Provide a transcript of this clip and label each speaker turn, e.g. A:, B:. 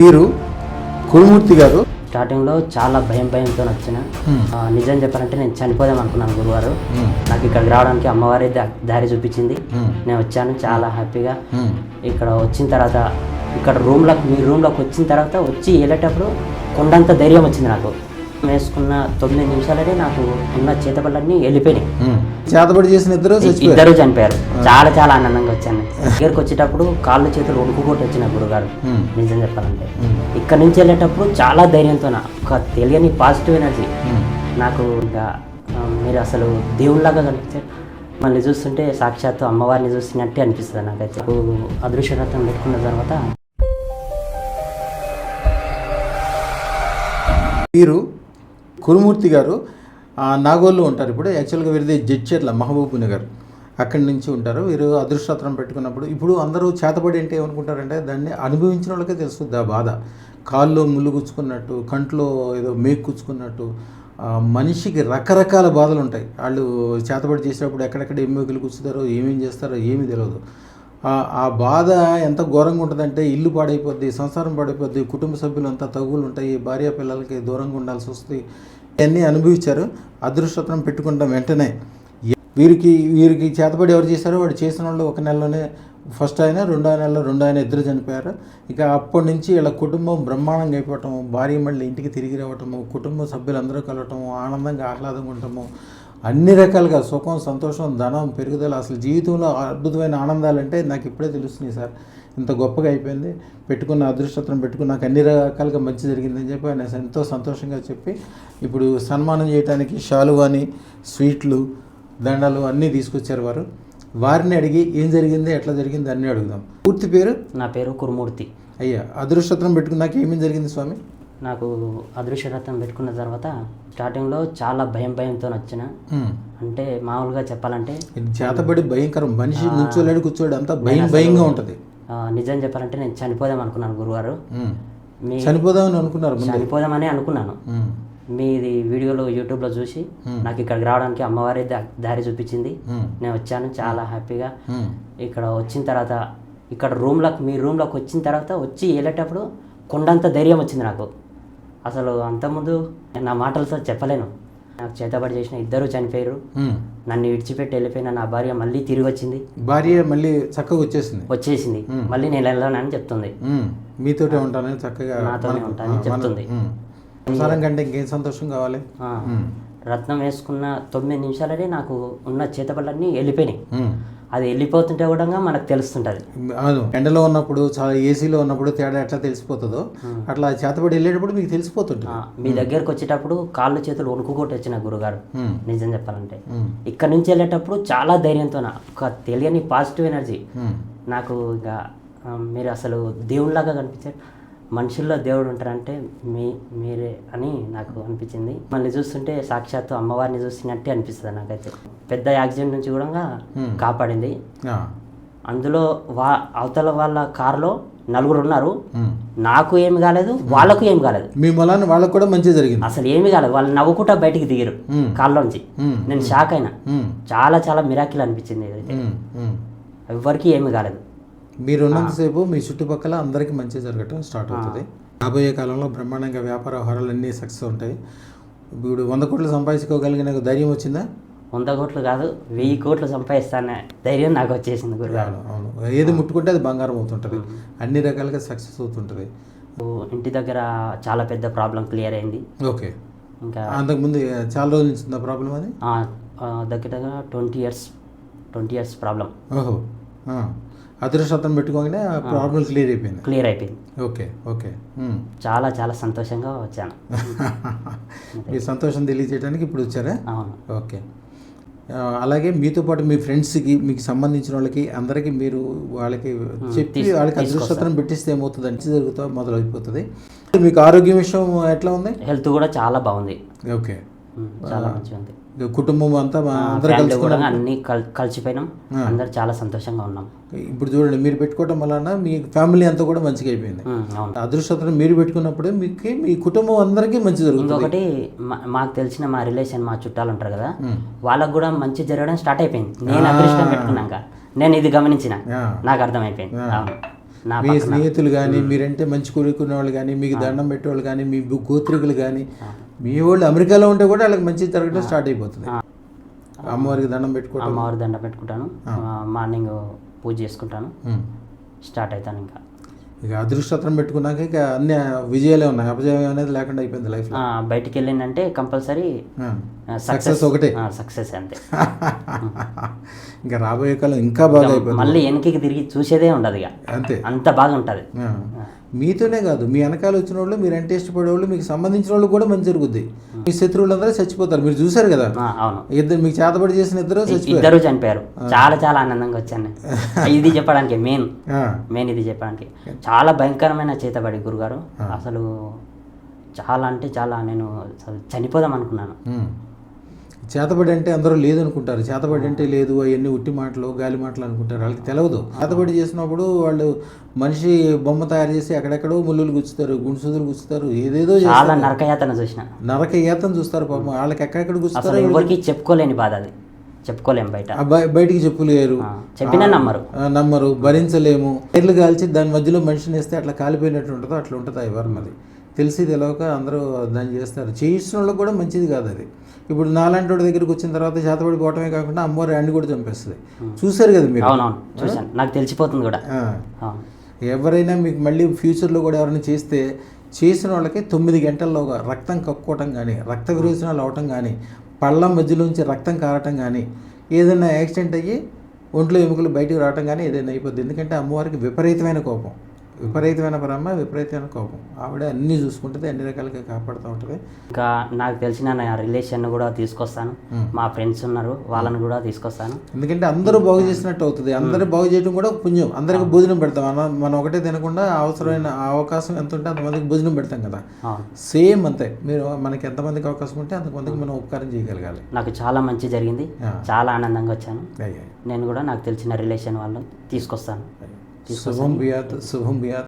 A: వీరు కురుమూర్తి గారు?
B: స్టార్టింగ్లో చాలా భయం భయంతో వచ్చిన నిజం చెప్పాలంటే నేను చనిపోదాం అనుకున్నాను గురువారు. నాకు ఇక్కడికి రావడానికి అమ్మవారి దారి చూపించింది. నేను వచ్చాను చాలా హ్యాపీగా. ఇక్కడ వచ్చిన తర్వాత ఇక్కడ రూమ్లోకి మీ రూమ్లోకి వచ్చిన తర్వాత వచ్చి వెళ్ళేటప్పుడు కొండంత ధైర్యం వచ్చింది నాకు. వేసుకున్న తొమ్మిది నిమిషాలనే నాకు ఉన్న చేతబళ్ళన్నీ వెళ్ళిపోయినాయి.
A: చేతబడి చేసిన ఇద్దరు
B: ఇద్దరు చనిపోయారు. చాలా చాలా ఆనందంగా వచ్చాను. దగ్గరికి వచ్చేటప్పుడు కాళ్ళు చేతులు వణుకుకోటి వచ్చిన గురుగారు. నిజం చెప్పాలంటే. ఇక్కడ నుంచి వెళ్ళేటప్పుడు చాలా ధైర్యంతో ఒక తెలియని పాజిటివ్ ఎనర్జీ. నాకు ఇంకా మీరు అసలు దేవుళ్ళలాగా కనిపించారు. మళ్ళీ చూస్తుంటే సాక్షాత్తు అమ్మవారిని చూస్తున్నట్టే అనిపిస్తుంది నాకైతే. నాకు అదృశ్యరథం పెట్టుకున్న తర్వాత
A: వీరు కురుమూర్తి గారు నాగోల్లో ఉంటారు ఇప్పుడు. యాక్చువల్గా వీరిది జడ్చెట్ల మహబూబ్ నగర్. అక్కడి నుంచి ఉంటారు. వీరు అదృష్టత్రం పెట్టుకున్నప్పుడు ఇప్పుడు అందరూ చేతబడి అంటే ఏమనుకుంటారంటే దాన్ని అనుభవించిన వాళ్ళకే తెలుస్తుంది ఆ బాధ. కాల్లో ముళ్ళు గుచ్చుకున్నట్టు కంట్లో ఏదో మేకు గుచ్చుకున్నట్టు మనిషికి రకరకాల బాధలు ఉంటాయి వాళ్ళు చేతబడి చేసేటప్పుడు ఎక్కడెక్కడ ఎమ్మెకులు కూర్చుతారో ఏమేం చేస్తారో ఏమీ తెలియదు ఆ- బాధ ఎంత ఘోరంగా ఉంటుందంటే ఇల్లు పాడైపోద్ది సంసారం పాడైపోద్ది కుటుంబ సభ్యులంతా తగులు ఉంటాయి భార్య పిల్లలకి దూరంగా ఉండాల్సి వస్తుంది ఇవన్నీ అనుభవించారు. అదృష్టత్వం పెట్టుకుంటాం వెంటనే. వీరికి వీరికి చేతబడి ఎవరు చేశారో వాడు చేసిన వాళ్ళు ఒక నెలలోనే ఫస్ట్ ఆయన రెండో నెలలో రెండో ఆయన ఇద్దరు చనిపోయారు. ఇక అప్పటి నుంచి వీళ్ళ కుటుంబం బ్రహ్మాండంగా అయిపోవటము భార్య మళ్ళీ ఇంటికి తిరిగి రావటము కుటుంబ సభ్యులందరూ కలవటము ఆనందంగా ఆహ్లాదంగా ఉండటము అన్ని రకాలుగా సుఖం సంతోషం ధనం పెరుగుదల అసలు జీవితంలో అద్భుతమైన ఆనందాలంటే నాకు ఇప్పుడే తెలుస్తున్నాయి సార్. ఇంత గొప్పగా అయిపోయింది. పెట్టుకున్న అదృష్టత్రం పెట్టుకుని నాకు అన్ని రకాలుగా మంచి జరిగిందని చెప్పి ఆయన ఎంతో సంతోషంగా చెప్పి ఇప్పుడు సన్మానం చేయడానికి శాలువాని స్వీట్లు దండలు అన్నీ తీసుకొచ్చారు వారు. వారిని అడిగి ఏం జరిగింది ఎట్లా జరిగింది అన్నీ అడుగుదాం. పూర్తి పేరు?
B: నా పేరు కురుమూర్తి.
A: అయ్యా అదృష్టత్రం పెట్టుకున్నాక ఏమేం జరిగింది స్వామి?
B: నాకు అదృశ్యరథం పెట్టుకున్న తర్వాత స్టార్టింగ్లో చాలా భయం భయంతో వచ్చిన. అంటే మామూలుగా చెప్పాలంటే
A: చేతబడి భయంకరం. మనిషి నుంచోలేడు కూర్చోడు అంతా భయం భయంగా ఉంటుంది.
B: నిజం చెప్పాలంటే నేను చనిపోదాం అనుకున్నాను గురువారు. మీ
A: చనిపోదామని అనుకున్నారు
B: చనిపోదామని అనుకున్నాను. మీది వీడియోలో యూట్యూబ్లో చూసి నాకు ఇక్కడికి రావడానికి అమ్మవారి దారి చూపించింది. నేను వచ్చాను చాలా హ్యాపీగా. ఇక్కడ వచ్చిన తర్వాత ఇక్కడ రూమ్లోకి మీ రూమ్లోకి వచ్చిన తర్వాత వచ్చి వెళ్ళేటప్పుడు కొండంత ధైర్యం వచ్చింది నాకు. అసలు అంతకుముందు నేను నా మాటలతో చెప్పలేను నాకు చేతబడి చేసిన ఇద్దరు చనిపోయారు. నన్ను విడిచిపెట్టి వెళ్ళిపోయిన నా భార్య మళ్ళీ తిరిగి వచ్చింది
A: భార్య మళ్ళీ చక్కగా వచ్చేసింది
B: వచ్చేసింది మళ్ళీ నేను వెళ్ళానని చెప్తుంది.
A: మీతోటే ఉంటానని చక్కగా
B: నాతోనే ఉంటానని చెప్తుంది.
A: హ్మ్. సంసారం కంటే ఇంకేం సంతోషం కావాలి.
B: రత్నం వేసుకున్న తొమ్మిది నిమిషాలనే నాకు ఉన్న చేతబళ్ళన్నీ వెళ్ళిపోయినాయి. అది వెళ్ళిపోతుంటే కూడా మనకు తెలుస్తుంటుంది.
A: అవును. ఎండలో ఉన్నప్పుడు చాలా ఏసీలో ఉన్నప్పుడు తేడా ఎట్లా తెలిసిపోతుందో అట్లా చేతబడి వెళ్ళేటప్పుడు మీకు తెలిసిపోతుంటుంది.
B: ఆ, మీ దగ్గరకు వచ్చేటప్పుడు కాళ్ళు చేతులు వణుకుకోటి వచ్చిన గురుగారు. నిజం చెప్పాలంటే. ఇక్కడ నుంచి వెళ్ళేటప్పుడు చాలా ధైర్యంతో నా- ఒక తెలియని పాజిటివ్ ఎనర్జీ. నాకు ఇక మీరు అసలు దేవుళ్ళలాగా కనిపించారు. మనుషుల్లో దేవుడు ఉంటారంటే మీ మీరే అని నాకు అనిపించింది మళ్ళీ చూస్తుంటే సాక్షాత్తు అమ్మవారిని చూస్తున్నట్టే అనిపిస్తుంది నాకైతే పెద్ద యాక్సిడెంట్ నుంచి కూడా. కాపాడింది. అందులో వా అవతల వాళ్ళ కారులో నలుగురు ఉన్నారు. నాకు ఏమి కాలేదు వాళ్ళకు ఏమి కాలేదు
A: మీ మొలాన్ని వాళ్ళకు కూడా మంచి జరిగింది
B: అసలు ఏమి కాలేదు వాళ్ళు నవ్వుకుంటా బయటికి దిగారు. కాళ్ళలోంచి. నేను షాక్ అయినా. చాలా చాలా మిరాకిల్ అనిపించింది. ఎవ్వరికీ ఏమి కాలేదు
A: మీరు ఉన్నంతసేపు మీ చుట్టుపక్కల అందరికీ మంచి జరగటం స్టార్ట్ అవుతుంది. రాబోయే కాలంలో బ్రహ్మాండంగా వ్యాపార వ్యవహారాలు అన్నీ సక్సెస్ ఉంటాయి. ఇప్పుడు వంద కోట్లు సంపాదించుకోగలిగిన ధైర్యం వచ్చిందా?
B: వంద కోట్లు కాదు వెయ్యి కోట్లు సంపాదిస్తానే ధైర్యం నాకు వచ్చేసింది గురుగారు.
A: అవును ఏది ముట్టుకుంటే అది బంగారం అవుతుంటుంది. అన్ని రకాలుగా సక్సెస్ అవుతుంటుంది.
B: ఇంటి దగ్గర చాలా పెద్ద ప్రాబ్లం క్లియర్ అయింది.
A: ఓకే.
B: ఇంకా
A: అంతకుముందు చాలా రోజుల నుంచి ఉందా ప్రాబ్లం అది?
B: దగ్గర దగ్గర twenty years twenty years problem.
A: ఓహో. అదృష్టం పెట్టుకోగానే ప్రాబ్లం క్లియర్ అయిపోయింది.
B: క్లియర్ అయిపోయింది.
A: Okay okay.
B: చాలా చాలా సంతోషంగా వచ్చాను.
A: మీ సంతోషం తెలియజేయడానికి ఇప్పుడు వచ్చారా?
B: అవును.
A: ఓకే. అలాగే మీతో పాటు మీ ఫ్రెండ్స్కి మీకు సంబంధించిన వాళ్ళకి అందరికీ మీరు వాళ్ళకి చెప్పి వాళ్ళకి అదృష్టం పెట్టిస్తే ఏమవుతుంది అంటే జరుగుతా మొదలైపోతుంది. మీకు ఆరోగ్యం విషయం ఎట్లా ఉంది?
B: హెల్త్ కూడా చాలా బాగుంది.
A: ఓకే.
B: చాలా మంచిగా ఉంది
A: కుటుంబం అంతా అందరూ కలుసుకున్నారు
B: అన్ని కల్ కలిసిపోయినాం. అందరు చాలా సంతోషంగా ఉన్నాం.
A: ఇప్పుడు చూడండి మీరు పెట్టుకోవటం వలన మీ ఫ్యామిలీ అంతా కూడా మంచిగా అయిపోయింది.
B: ఉమ్, అవును.
A: అదృష్టం మీరు పెట్టుకున్నప్పుడు మీకు మీ కుటుంబం అందరికీ మంచి జరుగుతుంది.
B: మా- మాకు తెలిసిన మా రిలేషన్ మా చుట్టాలు ఉంటారు కదా. వాళ్ళకు కూడా మంచి జరగడం స్టార్ట్ అయిపోయింది. నేను అదృష్టం పెట్టుకున్నాక నేను ఇది గమనించిన. నాకు అర్థమైపోయింది.
A: మీ స్నేహితులు కానీ మీరంటే మంచి కోరుకునే వాళ్ళు కానీ మీకు దండం పెట్టేవాళ్ళు కానీ మీ గోత్రికులు కానీ మీ వాళ్ళు అమెరికాలో ఉంటే కూడా వాళ్ళకి మంచి జరగడం స్టార్ట్ అయిపోతుంది. అమ్మవారికి దండం పెట్టుకోవడం
B: అమ్మవారి దండ పెట్టుకుంటాను. మార్నింగ్ పూజ చేసుకుంటాను. స్టార్ట్ అవుతాను ఇంకా.
A: ఇక అదృష్టత్రం పెట్టుకున్నాక ఇక అన్ని విజయాలే ఉన్నాయి. అపజయం అనేది లేకుండా అయిపోయింది లైఫ్లో.
B: ఆ, బయటికి వెళ్ళిందంటే కంపల్సరీ
A: సక్సెస్ ఒకటే.
B: సక్సెస్ అంతే.
A: ఇంకా రాబోయే కాలం ఇంకా బాగా
B: మళ్ళీ వెనక్కి తిరిగి చూసేదే ఉండదు ఇక.
A: అంతే.
B: అంత బాగా ఉంటుంది.
A: మీతోనే కాదు మీ వెనకాల వచ్చిన వాళ్ళు మీరు అంటే ఇష్టపడే వాళ్ళు మీకు సంబంధించిన వాళ్ళు కూడా మంచి జరుగుద్ది. మీ శత్రువులందరూ చచ్చిపోతారు. మీరు చూసారు కదా?
B: అవును.
A: ఇద్దరు మీకు చేతబడి చేసిన ఇద్దరు
B: ఇద్దరు చనిపోయారు. చాలా చాలా ఆనందంగా వచ్చాను. ఇది చెప్పడానికి మెయిన్. మెయిన్ ఇది చెప్పడానికి. చాలా భయంకరమైన చేతబడి గురుగారు. అసలు చాలా అంటే చాలా నేను చనిపోదాం అనుకున్నాను.
A: చేతబడి అంటే అందరూ లేదనుకుంటారు. చేతబడి అంటే లేదు అవన్నీ ఉట్టి మాటలు గాలి మాటలు అనుకుంటారు. వాళ్ళకి తెలియదు చేతబడి చేసినప్పుడు వాళ్ళు మనిషి బొమ్మ తయారు చేసి ఎక్కడెక్కడో ముళ్ళులు గుచ్చుతారు గుండుసుదులు గుచ్చుతారు ఏదేదో
B: చాలా
A: చేస్తారు
B: నరకయాతన చూసిన.
A: నరక ఏతం చూస్తారు పాపం. వాళ్ళకి ఎక్కడెక్కడ గుచ్చుతారు
B: ఎవరికి చెప్పుకోలేని బాధ అది. చెప్పుకోలేం బయట.
A: బయటికి చెప్పులేరు.
B: చెప్పినా నమ్మరు.
A: నమ్మరు. భరించలేము. టైర్లు కాల్చి దాని మధ్యలో మనిషిని వేస్తే అట్లా కాలిపోయినట్టు ఉంటుందో అట్లా ఉంటుంది ఎవరు మరి? తెలిసి తెలియక అందరూ దాన్ని చేస్తారు చేయించిన వాళ్ళకి కూడా మంచిది కాదు అది. ఇప్పుడు నాలాంటి వాడి దగ్గరికి వచ్చిన తర్వాత చేతపడిపోవటమే కాకుండా అమ్మవారి అండి కూడా చంపేస్తుంది. చూశారు కదా మీరు?
B: చూశాను. నాకు తెలిసిపోతుంది కూడా.
A: ఎవరైనా మీకు మళ్ళీ ఫ్యూచర్లో కూడా ఎవరైనా చేస్తే చేసిన వాళ్ళకి తొమ్మిది గంటల్లోగా రక్తం కక్కుకోవటం కానీ రక్త విరోచనాలు అవటం కానీ పళ్ళ మధ్యలోంచి రక్తం కారటం కానీ ఏదైనా యాక్సిడెంట్ అయ్యి ఒంట్లో ఎముకలు బయటకు రావటం కానీ ఏదైనా అయిపోద్ది. ఎందుకంటే అమ్మవారికి విపరీతమైన కోపం. విపరీతమైన బ్రహ్మ విపరీతమైన కోపం. ఆవిడ అన్నీ చూసుకుంటుంది అన్ని రకాలుగా కాపాడుతూ ఉంటుంది.
B: ఇంకా నాకు తెలిసిన నా రిలేషన్ కూడా తీసుకొస్తాను. మా ఫ్రెండ్స్ ఉన్నారు వాళ్ళని కూడా తీసుకొస్తాను.
A: ఎందుకంటే అందరూ బాగు చేసినట్టు అవుతుంది. అందరూ బాగు చేయడం కూడా పుణ్యం. అందరికి భోజనం పెడతాం. మనం మనం ఒకటే తినకుండా అవసరమైన అవకాశం ఎంత ఉంటే అంతమందికి భోజనం పెడతాం కదా. సేమ్ అంతే. మీరు మనకి ఎంతమందికి అవకాశం ఉంటే అంతమందికి మనం ఉపకారం చేయగలగాలి.
B: నాకు చాలా మంచి జరిగింది. చాలా ఆనందంగా వచ్చాను. నేను కూడా నాకు తెలిసిన రిలేషన్ వాళ్ళని తీసుకొస్తాను.
A: शुभम भैया तो शुभम भैया